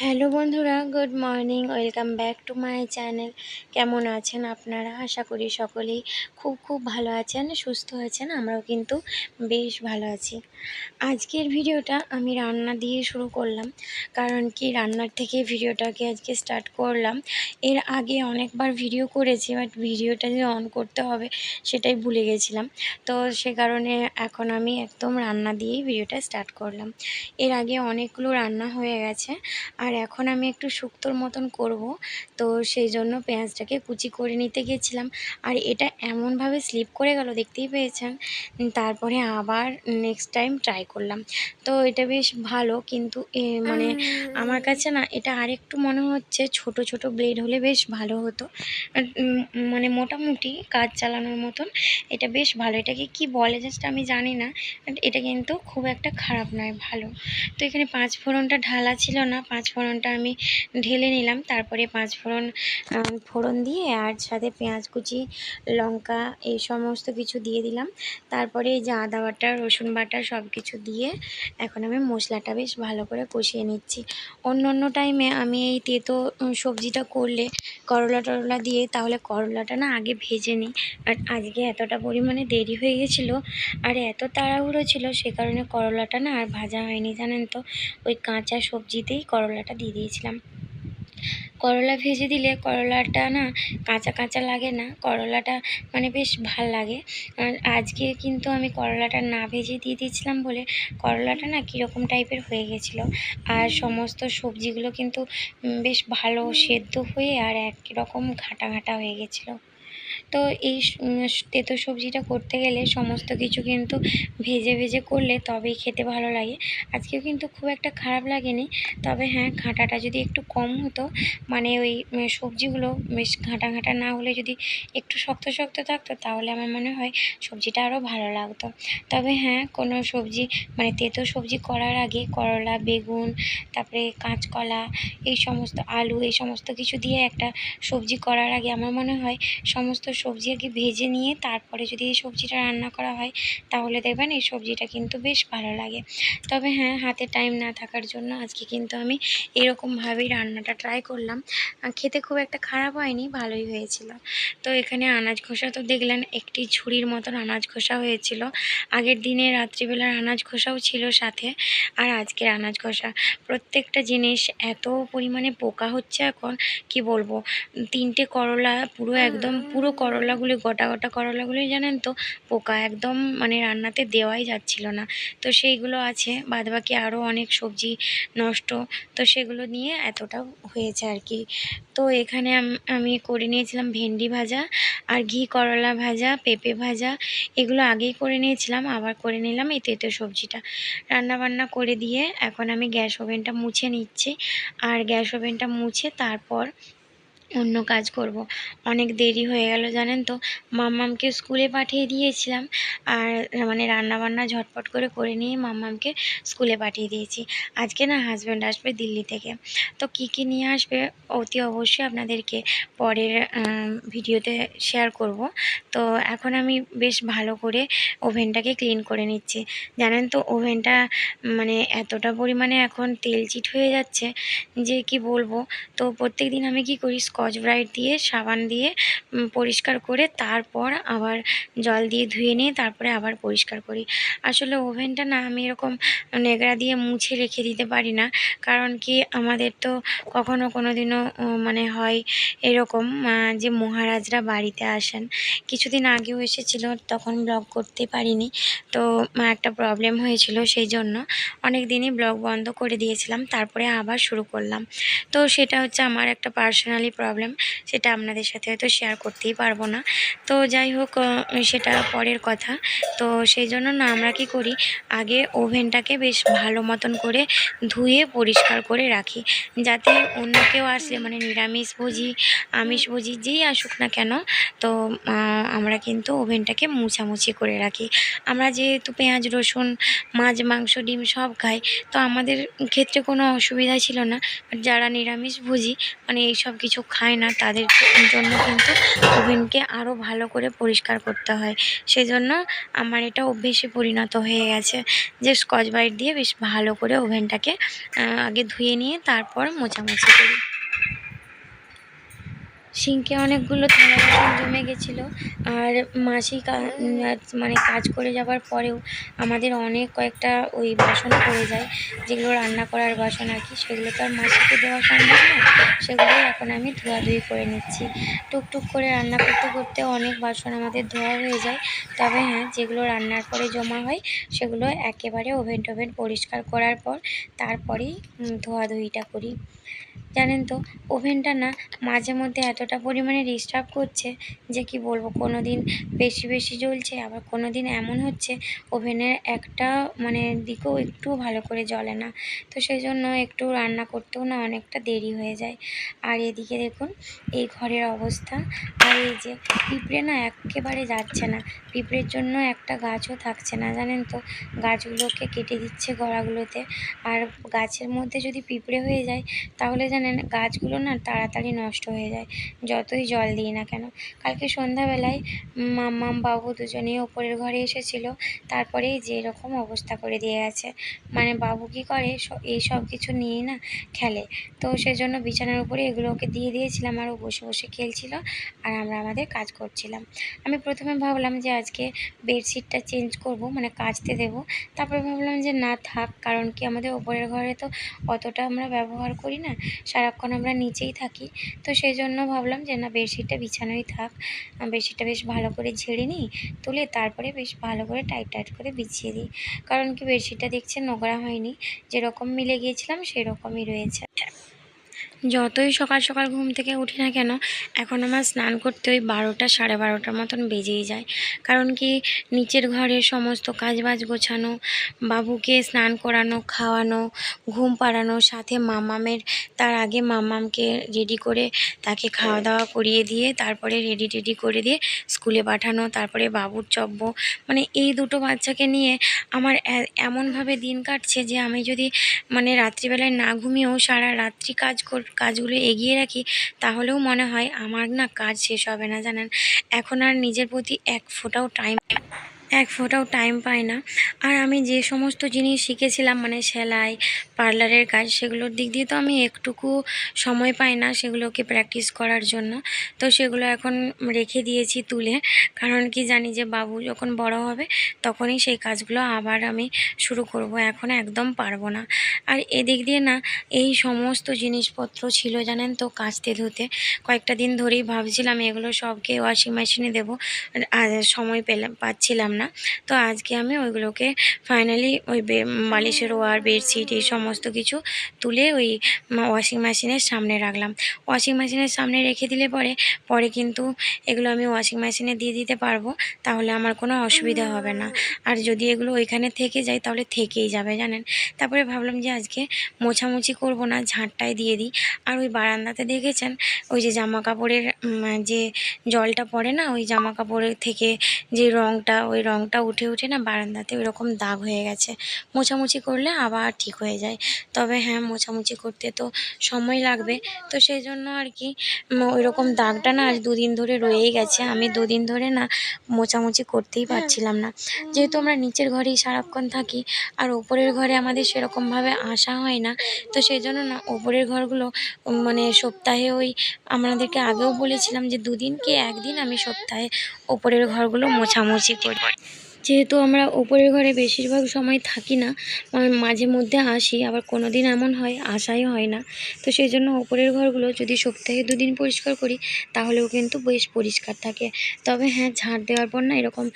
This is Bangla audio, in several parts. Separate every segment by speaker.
Speaker 1: হ্যালো বন্ধুরা, good morning, welcome back to my channel. কেমন আছেন আপনারা? আশা করি সকলেই খুব খুব ভালো আছেন, সুস্থ আছেন, আমরাও কিন্তু বেশ ভালো আছি। আজকের ভিডিওটা আমি রান্না দিয়ে শুরু করলাম, কারণ কি রান্নার থেকে ভিডিওটাকে আজকে স্টার্ট করলাম। এর আগে অনেকবার ভিডিও করেছি বাট ভিডিওটা যে অন করতে হবে সেটাই ভুলে গেছিলাম। তো সে কারণে এখন আমি একদম রান্না দিয়েই ভিডিওটা স্টার্ট করলাম। এর আগে অনেকগুলো রান্না হয়ে গেছে আর এখন আমি একটু শুক্তোর মতন করব। তো সেই জন্য পেঁয়াজটাকে কুচি করে নিতে গেছিলাম। আর এটা এমনভাবে স্লিপ করে গেল দেখতেই পেয়েছেন? তারপরে আবার নেক্সট টাইম ট্রাই করলাম। তো এটা বেশ ভালো কিন্তু এ মানে আমার কাছে না এটা আরেকটু মনে হচ্ছে ছোট ছোট ব্লেড হলে বেশ ভালো হতো। মানে মোটামুটি কাজ চালানোর মতন এটা বেশ ভালো। এটাকে কি বলে জাস্ট আমি জানি না এটা কিন্তু খুব একটা খারাপ নয় ভালো। তো এখানে পাঁচ ফোড়নটা ঢালা ছিল না পাঁচ ফোড়নটা আমি ঢেলে নিলাম। তারপরে পাঁচ ফোড়ন ফোড়ন দিয়ে আর সাথে পেঁয়াজ, কুচি, লঙ্কা এই সমস্ত কিছু দিয়ে দিলাম। তারপরে এই যে আদা বাটা, রসুন বাটা সব কিছু দিয়ে এখন আমি মশলাটা বেশ ভালো করে কষিয়ে নিচ্ছি। অন্য অন্য টাইমে আমি এই তেতো সবজিটা করলে করলা টরলা দিয়ে, তাহলে করলাটা না আগে ভেজে নিই। আর আজকে এতটা পরিমাণে দেরি হয়ে গেছিল আর এত তাড়াহুড়ো ছিল, সে কারণে করলাটা না আর ভাজা হয়নি, জানেন তো? ওই কাঁচা সবজিতেই করলাটা দিয়ে দিয়েছিলাম। করলা ভেজে দিলে করলাটা না কাঁচা কাঁচা লাগে না। করলাটা মানে বেশ ভালো লাগে। আজকে কিন্তু আমি করলাটা না ভেজে দিয়ে দিয়েছিলাম বলে করলাটা না কীরকম টাইপের হয়ে গেছিল। আর সমস্ত সবজিগুলো কিন্তু বেশ ভালো সেদ্ধ হয়ে আর একই রকম ঘাটা ঘাটা হয়ে গেছিল। তো এই তেতো সবজিটা করতে গেলে সমস্ত কিছু কিন্তু ভেজে ভেজে করলে তবেই খেতে ভালো লাগে। আজকেও কিন্তু খুব একটা খারাপ লাগেনি, তবে হ্যাঁ ঘাঁটাটা যদি একটু কম হতো মানে ওই সবজিগুলো বেশ ঘাঁটা ঘাঁটা না হলে যদি একটু শক্ত শক্ত থাকতো, তাহলে আমার মনে হয় সবজিটা আরও ভালো লাগতো। তবে হ্যাঁ কোনো সবজি মানে তেতো সবজি করার আগে করলা, বেগুন, তারপরে কাঁচকলা, এই সমস্ত আলু, এই সমস্ত কিছু দিয়ে একটা সবজি করার আগে আমার মনে হয় সমস্ত সবজি আগে ভেজে নিয়ে তারপরে যদি এই সবজিটা রান্না করা হয় তাহলে দেখবেন এই সবজিটা কিন্তু বেশ ভালো লাগে। তবে হ্যাঁ হাতে টাইম না থাকার জন্য আজকে কিন্তু আমি এরকমভাবেই রান্নাটা ট্রাই করলাম। খেতে খুব একটা খারাপ হয়নি ভালোই হয়েছিল। তো এখানে আনাজ খোসা তো দেখলেন একটি ঝুড়ির মতন আনাজ খোসা হয়েছিল। আগের দিনে রাত্রিবেলার আনাজ খোসাও ছিল সাথে আর আজকের আনাজ খোসা প্রত্যেকটা জিনিস এত পরিমাণে পোকা হচ্ছে এখন কি বলব? তিনটে করলা পুরো একদম পুরো করলাগুলো, গোটা গোটা করলাগুলি জানেন তো, পোকা একদম মানে রান্নাতে দেওয়াই যাচ্ছিল না। তো সেইগুলো আছে, বাদবাকি আরও অনেক সবজি নষ্ট, তো সেগুলো নিয়ে এতটা হয়েছে আর কি। তো এখানে আমি করে নিয়েছিলাম ভেন্ডি ভাজা আর ঘি করলা ভাজা, পেঁপে ভাজা, এগুলো আগেই করে নিয়েছিলাম, আবার করে নিলাম এই তেঁতো সবজিটা। রান্না বান্না করে দিয়ে এখন আমি গ্যাস ওভেনটা মুছে নিচ্ছি। আর গ্যাস ওভেনটা মুছে তারপর অন্য কাজ করব। অনেক দেরি হয়ে গেল, জানেন তো। মাম্মামকে স্কুলে পাঠিয়ে দিয়েছিলাম আর মানে রান্না বান্না ঝটপট করে করে নিয়ে মাম্মামকে স্কুলে পাঠিয়ে দিয়েছি। আজকে না হাজব্যান্ড আসবে দিল্লি থেকে। তো কী কী নিয়ে আসবে অতি অবশ্যই আপনাদেরকে পরের ভিডিওতে শেয়ার করব। তো এখন আমি বেশ ভালো করে ওভেনটাকে ক্লিন করে নিচ্ছি। জানেন তো, ওভেনটা মানে এতটা পরিমাণে এখন তেল চিট হয়ে যাচ্ছে যে কি বলব? তো প্রত্যেক দিন আমি কি করি? স্কচ ব্রাইট দিয়ে, সাবান দিয়ে পরিষ্কার করে তারপর আবার জল দিয়ে ধুয়ে নিয়ে তারপরে আবার পরিষ্কার করি। আসলে ওভেনটা না আমি এরকম নেগড়া দিয়ে মুছে রেখে দিতে পারি না। কারণ কি আমাদের তো কখনো কোনো দিনও মানে হয় এরকম যে মহারাজরা বাড়িতে আসেন। কিছুদিন আগেও এসেছিল, তখন ব্লগ করতে পারিনি। তো একটা প্রবলেম হয়েছিল সেই জন্য অনেক দিনই ব্লগ বন্ধ করে দিয়েছিলাম, তারপরে আবার শুরু করলাম। তো সেটা হচ্ছে আমার একটা পার্সোনালি প্রবলেম সেটা আপনাদের সাথে হয়তো শেয়ার করতেই পারব না। তো যাই হোক সেটা পরের কথা। তো সেই জন্য না, আমরা কি করি, আগে ওভেনটাকে বেশ ভালো মতন করে ধুয়ে পরিষ্কার করে রাখি। যাতে অন্য কেউ আসলে মানে নিরামিষভোজী আমিষভোজী যেই আসুক না কেন, তো আমরা কিন্তু ওভেনটাকে মুছামুছি করে রাখি। আমরা যেহেতু পেঁয়াজ, রসুন, মাছ, মাংস, ডিম সব খাই, তো আমাদের ক্ষেত্রে কোনো অসুবিধা ছিল না। যারা নিরামিষভোজী মানে এই সব কিছু খায় না, তাদের জন্য কিন্তু ওভেনকে আরও ভালো করে পরিষ্কার করতে হয়। সেজন্য আমার এটা অভ্যেসে পরিণত হয়ে গেছে যে স্কচ বাইট দিয়ে বেশ ভালো করে ওভেনটাকে আগে ধুয়ে নিয়ে তারপর মোছামুছি করি। সিঙ্কে অনেকগুলো থালা বাসন জমে গেছিল। আর মাসি মানে কাজ করে যাবার পরেও আমাদের অনেক কয়েকটা ওই বাসন পড়ে যায়, যেগুলো রান্না করার বাসন আর কি। সেগুলো তো আর মাসিকে দেওয়া সম্ভব না, সেগুলোই এখন আমি ধোয়াধুয়ি করে নিচ্ছি। টুকটুক করে রান্না করতে করতে অনেক বাসন আমাদের ধোয়া হয়ে যায়। তবে হ্যাঁ যেগুলো রান্নার পরে জমা হয়, সেগুলো একেবারে ওভেন টোভেন পরিষ্কার করার পর তারপরেই ধোয়াধুয়িটা করি। জানেন তো, ওভেনটা না মাঝে মধ্যে এতটা পরিমাণে ডিস্টার্ব করছে যে কি বলব কোনো দিন বেশি বেশি জ্বলছে, আবার কোনো দিন এমন হচ্ছে ওভেনের একটা মানে দিকেও একটু ভালো করে জ্বলে না। তো সেই জন্য একটু রান্না করতেও না অনেকটা দেরি হয়ে যায়। আর এদিকে দেখুন, এই ঘরের অবস্থা। আর এই যে পিঁপড়ে না একেবারে যাচ্ছে না। পিঁপড়ের জন্য একটা গাছও থাকছে না, জানেন তো। গাছগুলোকে কেটে দিচ্ছে গোড়াগুলোতে আর গাছের মধ্যে যদি পিঁপড়ে হয়ে যায়, তাহলে জানেন গাছগুলো না তাড়াতাড়ি নষ্ট হয়ে যায়, যতই জল দিই না কেন। কালকে সন্ধ্যাবেলায় মাম্মাম বাবু দুজনেই ওপরের ঘরে এসেছিল, তারপরেই যে এরকম অবস্থা করে দিয়ে গেছে। মানে বাবু কী করে এই সব কিছু নিয়ে না খেলে। তো সেজন্য বিছানার উপরে এগুলো ওকে দিয়ে দিয়েছিলাম আর ও বসে বসে খেলছিল আর আমরা আমাদের কাজ করছিলাম। আমি প্রথমে ভাবলাম যে আজকে বেডশিটটা চেঞ্জ করব মানে কাচতে দেবো। তারপরে ভাবলাম যে না থাক, কারণ কি আমাদের ওপরের ঘরে তো অতটা আমরা ব্যবহার করি না। সারাক্ষণ আমরা নিচেই থাকি। তো সেই জন্য ভাবলাম যে, না, বেডশিটটা বিছানোই থাক। বেডশিটটা বেশ ভালো করে ঝেড়ে নিই, তুলে তারপরে বেশ ভালো করে টাইট টাইট করে বিছিয়ে দিই। কারণ কি, বেডশিটটা দেখছে নোংরা হয়নি। যেরকম মিলে গিয়েছিলাম, সেরকমই রয়েছে। যতই সকাল সকাল ঘুম থেকে উঠি না কেন, এখন আমার স্নান করতে ওই বারোটা সাড়ে বারোটার মতন বেজেই যায়। কারণ কি, নিচের ঘরের সমস্ত কাজবাজ গোছানো, বাবুকে স্নান করানো, খাওয়ানো, ঘুম পাড়ানো, সাথে মামামের, তার আগে মামামকে রেডি করে তাকে খাওয়া দাওয়া করিয়ে দিয়ে, তারপরে রেডি টেডি করে দিয়ে স্কুলে পাঠানো, তারপরে বাবুর চব্য। মানে এই দুটো বাচ্চাকে নিয়ে আমার এমনভাবে দিন কাটছে যে আমি যদি মানে রাত্রিবেলায় না ঘুমিয়েও সারা রাত্রি কাজ কর কাজগুলো এগিয়ে রাখি, তাহলেও মনে হয় আমার না কাজ শেষ হবে না, জানেন? এখন আর নিজের প্রতি এক ফোটাও টাইম এক ফোটাও টাইম পাই না। আর আমি যে সমস্ত জিনিস শিখেছিলাম মানে সেলাই পার্লারের কাজ সেগুলোর দিক দিয়ে তো আমি একটুকু সময় পাই না সেগুলোকে প্র্যাকটিস করার জন্য। তো সেগুলো এখন রেখে দিয়েছি তুলে। কারণ কি জানি যে বাবু যখন বড় হবে তখনই সেই কাজগুলো আবার আমি শুরু করব। এখন একদম পারব না। আর এদিক দিয়ে না, এই সমস্ত জিনিসপত্র ছিল জানেন তো কাচতে ধুতে। কয়েকটা দিন ধরেই ভাবছিলাম এগুলো সবকে ওয়াশিং মেশিনে দেবো। সময় পেলাম, পাচ্ছিলাম না। তো আজকে আমি ওইগুলোকে ফাইনালি ওই বালিশের ওয়ার বেডশিট এই সমস্ত কিছু তুলে ওই ওয়াশিং মেশিনের সামনে রাখলাম। ওয়াশিং মেশিনের সামনে রেখে দিলে পরে পরে কিন্তু এগুলো আমি ওয়াশিং মেশিনে দিয়ে দিতে পারব, তাহলে আমার কোনো অসুবিধা হবে না। আর যদি এগুলো ওইখানে থেকে যায়, তাহলে থেকেই যাবে, জানেন? তারপরে ভাবলাম যে আজকে মোছামুছি করব না, ঝাঁটটাই দিয়ে দিই। আর ওই বারান্দাতে দেখেছেন? ওই যে জামা কাপড়ের যে জলটা পড়ে না, ওই জামা কাপড়ের থেকে যে রঙটা ওই রঙটা উঠে উঠে না বারান্দাতে ওইরকম দাগ হয়ে গেছে। মোছামুছি করলে আবার ঠিক হয়ে যায়। তবে হ্যাঁ মোছামুছি করতে তো সময় লাগবে। তো সেই জন্য আর কি ওই রকম দাগটা না আজ দুদিন ধরে রয়েই গেছে। আমি দুদিন ধরে না মোছামুছি করতেই পারছিলাম না। যেহেতু আমরা নিচের ঘরেই সারাক্ষণ থাকি আর ওপরের ঘরে আমাদের সেরকমভাবে আসা হয় না তো সেই জন্য না ওপরের ঘরগুলো মানে সপ্তাহে ওই আপনাদেরকে আগেও বলেছিলাম যে দুদিন কি একদিন আমি সপ্তাহে ওপরের ঘরগুলো মোছামুছি করি। যেহেতু আমরা ওপরের ঘরে বেশিরভাগ সময় থাকি না মাঝে মধ্যে আসি, আবার কোনো দিন এমন হয় আসাই হয় না। তো সেই জন্য ওপরের ঘরগুলো যদি সপ্তাহে দুদিন পরিষ্কার করি, তাহলেও কিন্তু বেশ পরিষ্কার থাকে। তবে হ্যাঁ ঝাঁট দেওয়ার পর না এরকম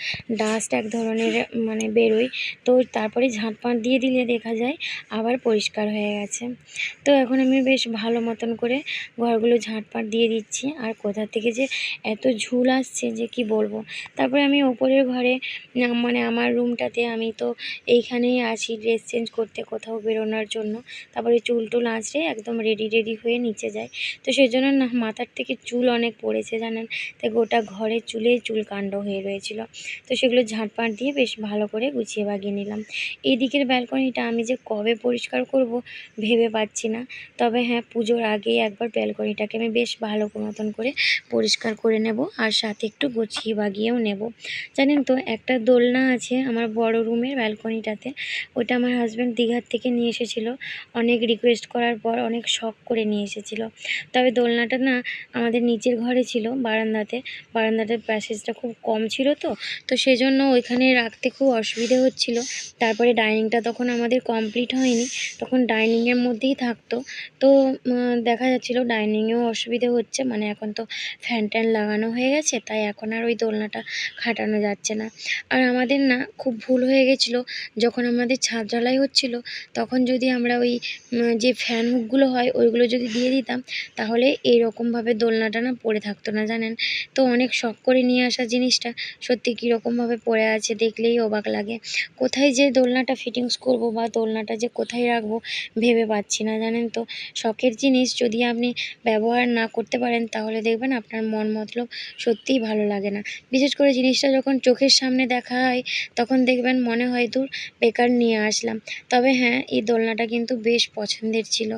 Speaker 1: ডাস্ট এক ধরনের মানে বেরোয়। তো তারপরে ঝাঁট পাঁট দিয়ে দিলে দেখা যায় আবার পরিষ্কার হয়ে গেছে। তো এখন আমি বেশ ভালো মতন করে ঘরগুলো ঝাঁটপাট দিয়ে দিচ্ছি। আর কোথা থেকে যে এত ঝুল আসছে যে কি বলব? তারপরে আমি ওপরের ঘরে মানে আমার রুমটাতে আমি তো এইখানেই আছি ড্রেস চেঞ্জ করতে কোথাও বেরোনোর জন্য। তারপরে চুল টুল আঁচড়ে একদম রেডি রেডি হয়ে নিচে যাই। তো সেই জন্য না মাথার থেকে চুল অনেক পড়েছে জানেন? তাই গোটা ঘরে চুলে চুল কাণ্ড হয়ে রয়েছিল। তো সেগুলো ঝাঁটপাট দিয়ে বেশ ভালো করে গুছিয়ে বাগিয়ে নিলাম। এই দিকের ব্যালকনিটা আমি যে কবে পরিষ্কার করব ভেবে পাচ্ছি না। তবে হ্যাঁ পুজোর আগেই একবার ব্যালকনিটাকে আমি বেশ ভালো মতন করে পরিষ্কার করে নেব আর সাথে একটু গুছিয়ে বাগিয়েও নেব। জানেন তো, একটা দোলনা আছে আমার বড় রুমের ব্যালকনিটাতে। ওটা আমার হাজব্যান্ড দীঘার থেকে নিয়ে এসেছিল। অনেক রিকোয়েস্ট করার পর অনেক শখ করে নিয়ে এসেছিল। তবে দোলনাটা না আমাদের নিচের ঘরে ছিল বারান্দাতে। বারান্দাটার প্যাসেজটা খুব কম ছিল তো। তো সেজন্য ওইখানে রাখতে খুব অসুবিধে হচ্ছিল। তারপরে ডাইনিংটা তখন আমাদের কমপ্লিট হয়নি। তখন ডাইনিংয়ের মধ্যেই থাকতো। তো দেখা যাচ্ছিল ডাইনিংয়েও অসুবিধে হচ্ছে। মানে এখন তো ফ্যান ট্যান লাগানো হয়ে গেছে। তাই এখন আর ওই দোলনাটা খাটানো যাচ্ছে না। আর আমাদের না খুব ভুল হয়ে গেছিল। যখন আমাদের ছাদ ঢালাই হচ্ছিল, তখন যদি আমরা ওই যে ফ্যান হুকগুলো হয়, ওইগুলো যদি দিয়ে দিতাম, তাহলে এইরকমভাবে দোলনাটা না পড়ে থাকতো না, জানেন? তো অনেক শখ করে নিয়ে আসা জিনিসটা সত্যি কীরকমভাবে পড়ে আছে দেখলেই অবাক লাগে। কোথায় যে দোলনাটা ফিটিংস করব বা দোলনাটা যে কোথায় রাখব ভেবে পাচ্ছি না, জানেন তো? শখের জিনিস যদি আপনি ব্যবহার না করতে পারেন, তাহলে দেখবেন আপনার মন মতলব সত্যিই ভালো লাগে না। বিশেষ করে জিনিসটা যখন চোখের সামনে দেখা হয়, তখন দেখবেন মনে হয় দূর বেকার নিয়ে আসলাম। তবে হ্যাঁ এই দোলনাটা কিন্তু বেশ পছন্দের ছিল।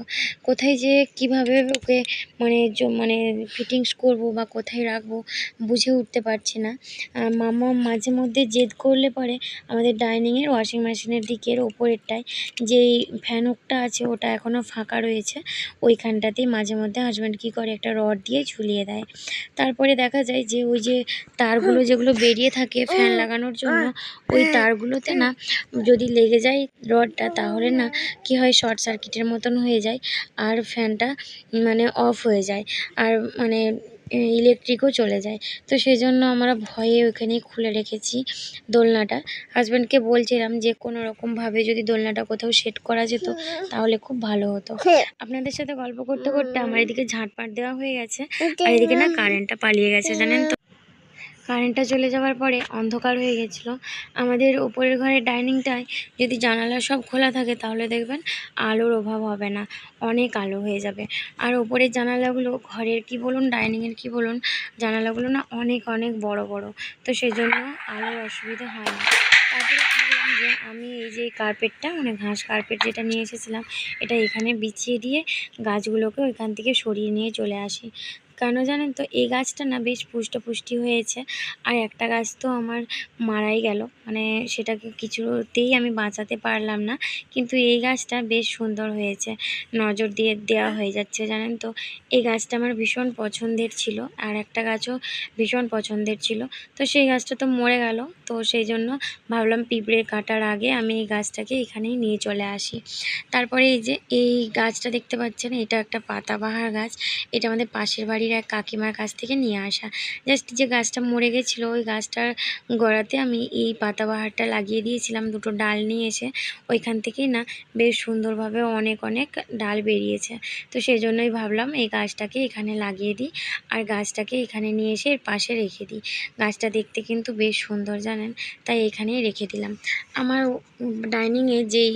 Speaker 1: কোথায় যে কীভাবে ওকে মানে মানে ফিটিংস করব বা কোথায় রাখব বুঝে উঠতে পারছি না। মামা মাঝে মধ্যে জেদ করলে পরে আমাদের ডাইনিংয়ের ওয়াশিং মেশিনের দিকের ওপরেরটায় যেই ফ্যান আছে ওটা এখনও ফাঁকা রয়েছে, ওইখানটাতেই মাঝে মধ্যে হাজব্যান্ড কী করে একটা রড দিয়ে ঝুলিয়ে দেয়। তারপরে দেখা যায় যে ওই যে তারগুলো যেগুলো বেরিয়ে থাকে ফ্যান লাগানোর জন্য ওই তারগুলোতে না যদি লেগে যায় রডটা তাহলে না কি হয় শর্ট সার্কিটের মতন হয়ে যায় আর ফ্যানটা মানে অফ হয়ে যায় আর মানে ইলেকট্রিকও চলে যায়। তো সেই জন্য আমরা ভয়ে ওখানেই খুলে রেখেছি দোলনাটা। হাজব্যান্ডকে বলছিলাম যে কোনো রকমভাবে যদি দোলনাটা কোথাও সেট করা যেত তাহলে খুব ভালো হতো। আপনাদের সাথে গল্প করতে করতে আমার এদিকে ঝাঁটপাট দেওয়া হয়ে গেছে। আর এদিকে না কারেন্টটা পালিয়ে গেছে জানেন তো? কারেন্টটা চলে যাওয়ার পরে অন্ধকার হয়ে গেছিল। আমাদের ওপরের ঘরের ডাইনিংটায় যদি জানালা সব খোলা থাকে তাহলে দেখবেন আলোর অভাব হবে না, অনেক আলো হয়ে যাবে। আর ওপরের জানালাগুলো ঘরের কি বলুন, ডাইনিংয়ের কি বলুন, জানালাগুলো না অনেক অনেক বড় বড়। তো সেই জন্য আলোর অসুবিধা হয় না। তারপরে ভাবলাম যে আমি এই যে কার্পেটটা মানে ঘাস কার্পেট যেটা নিয়ে এসেছিলাম, এটা এখানে বিছিয়ে দিয়ে গাছগুলোকে ওইখান থেকে সরিয়ে নিয়ে চলে আসি। কেন জানেন তো? এই গাছটা না বেশ পুষ্টপুষ্টি হয়েছে। আর একটা গাছ তো আমার মারাই গেল। মানে সেটাকে কিছুতেই আমি বাঁচাতে পারলাম না। কিন্তু এই গাছটা বেশ সুন্দর হয়েছে। নজর দিয়ে দেওয়া হয়ে যাচ্ছে, জানেন তো? এই গাছটা আমার ভীষণ পছন্দের ছিল। আর একটা গাছও ভীষণ পছন্দের ছিল। তো সেই গাছটা তো মরে গেল। তো সেই জন্য ভাবলাম পিঁপড়ে কাটার আগে আমি এই গাছটাকে এখানেই নিয়ে চলে আসি। তারপরে এই যে এই গাছটা দেখতে পাচ্ছেন, এটা একটা পাতাবাহার গাছ। এটা আমাদের পাশের বাড়ির এক কাকিমার কাছ থেকে নিয়ে আসা। জাস্ট যে গাছটা মরে গেছিল, ওই গাছটার গোড়াতে আমি এই পাতাবাহারটা লাগিয়ে দিয়েছিলাম, দুটো ডাল নিয়ে এসে। ওইখান থেকেই না, বেশ সুন্দরভাবে অনেক অনেক ডাল বেরিয়েছে। তো সেই জন্যই ভাবলাম এই গাছটাকে এখানে লাগিয়ে দিই, আর গাছটাকে এখানে নিয়ে এসে এর পাশে রেখে দিই। গাছটা দেখতে কিন্তু বেশ সুন্দর, জানেন? তাই এখানেই রেখে দিলাম। আমার ডাইনিংয়ে যেই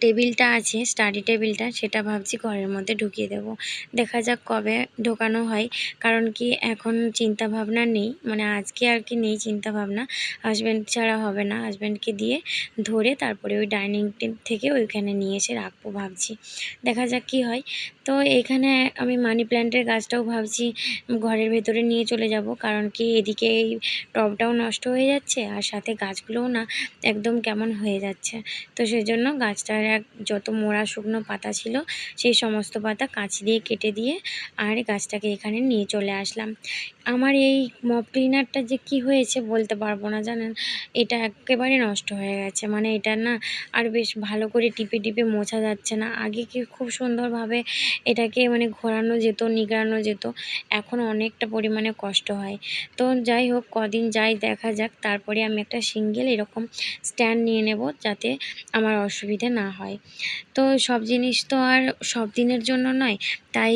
Speaker 1: টেবিলটা আছে, স্টাডি টেবিলটা, সেটা ভাবছি ঘরের মধ্যে ঢুকিয়ে দেবো। দেখা যাক কবে ঢোকানো হয়। কারণ কি এখন চিন্তা ভাবনা নেই। মানে আজকে আর কি নেই চিন্তা ভাবনা হাজব্যান্ড ছাড়া হবে না। হাজব্যান্ডকে দিয়ে ধরে তারপরে ওই ডাইনিং থেকে ওইখানে নিয়ে এসে রাখব ভাবছি। দেখা যাক কি হয়। তো এখানে আমি মানি প্ল্যান্টের গাছটাও ভাবছি ঘরের ভেতরে নিয়ে চলে যাব, কারণ কি এদিকে এই টবটাও নষ্ট হয়ে যাচ্ছে আর সাথে গাছগুলোও না একদম কেমন হয়ে যাচ্ছে। তো সেই জন্য গাছটার এক যত মোড়া শুকনো পাতা ছিল সেই সমস্ত পাতা কাঁচি দিয়ে কেটে দিয়ে আর গাছটাকে এখানে নিয়ে চলে আসলাম। আমার এই মপ ক্লিনারটা যে কি হয়েছে বলতে পারব না জানেন? এটা একেবারে নষ্ট হয়ে গেছে মানে এটা না আর বেশ ভালো করে টিপে টিপে মোছা যাচ্ছে না। আগে কি খুব সুন্দরভাবে এটাকে মানে ঘোরানো যেত, নিগড়ানো যেত। এখন অনেকটা পরিমাণে কষ্ট হয়। তো যাই হোক, কদিন যাই দেখা যাক। তারপরে আমি একটা সিঙ্গেল এরকম স্ট্যান্ড নিয়ে নেব যাতে আমার অসুবিধে না হয়। তো সব জিনিস তো আর সব দিনের জন্য নয়, তাই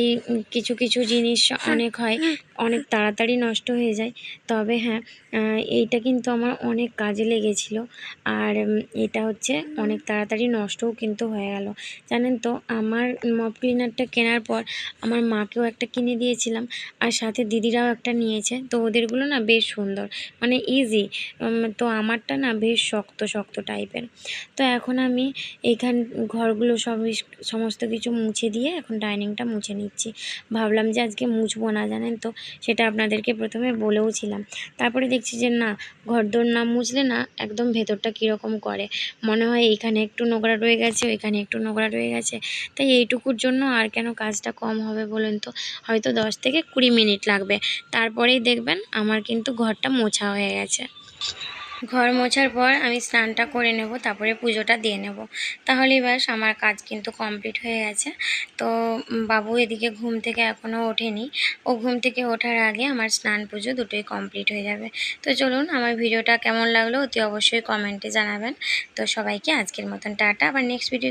Speaker 1: কিছু কিছু জিনিস অনেক হয়, অনেক তাড়াতাড়ি নষ্ট হয়ে যায়। তবে হ্যাঁ এইটা কিন্তু আমার অনেক কাজে লেগেছিলো। আর এটা হচ্ছে অনেক তাড়াতাড়ি নষ্টও কিন্তু হয়ে গেল। জানেন তো, আমার মপ ক্লিনারটা কেনার পর আমার মাকেও একটা কিনে দিয়েছিলাম আর সাথে দিদিরাও একটা নিয়েছে। তো ওদেরগুলো না বেশ সুন্দর মানে ইজি তো আমারটা না বেশ শক্ত শক্ত টাইপের তো এখন আমি এইখান ঘরগুলো সব সমস্ত কিছু মুছে দিয়ে এখন ডাইনিংটা মুছে নিচ্ছি। ভাবলাম যে আজকে মুছবো না, জানেন তো? সেটা আপনাদেরকে প্রথমে বলেও ছিলাম। তারপরে দেখছি যে না, ঘরদোর না মুছলে না একদম ভেতরটা কীরকম করে। মনে হয় এইখানে একটু নোংরা রয়ে গেছে, ওইখানে একটু নোংরা রয়ে গেছে। তাই এইটুকুর জন্য আর কেন কাজটা কম হবে বলুন তো? হয়তো দশ থেকে কুড়ি মিনিট লাগবে। তারপরেই দেখবেন আমার কিন্তু ঘরটা মোছা হয়ে গেছে। ঘর মোছার পর আমি স্নানটা করে নেব, তারপরে পুজোটা দিয়ে নেব। তাহলেই ব্যাস, আমার কাজ কিন্তু কমপ্লিট হয়ে গেছে। তো বাবু এদিকে ঘুম থেকে এখনও ওঠেনি। ও ঘুম থেকে ওঠার আগে আমার স্নান পুজো দুটোই কমপ্লিট হয়ে যাবে। তো চলুন, আমার ভিডিওটা কেমন লাগল অতি অবশ্যই কমেন্টে জানাবেন। তো সবাইকে আজকের মতন টাটা। আবার নেক্সট ভিডিও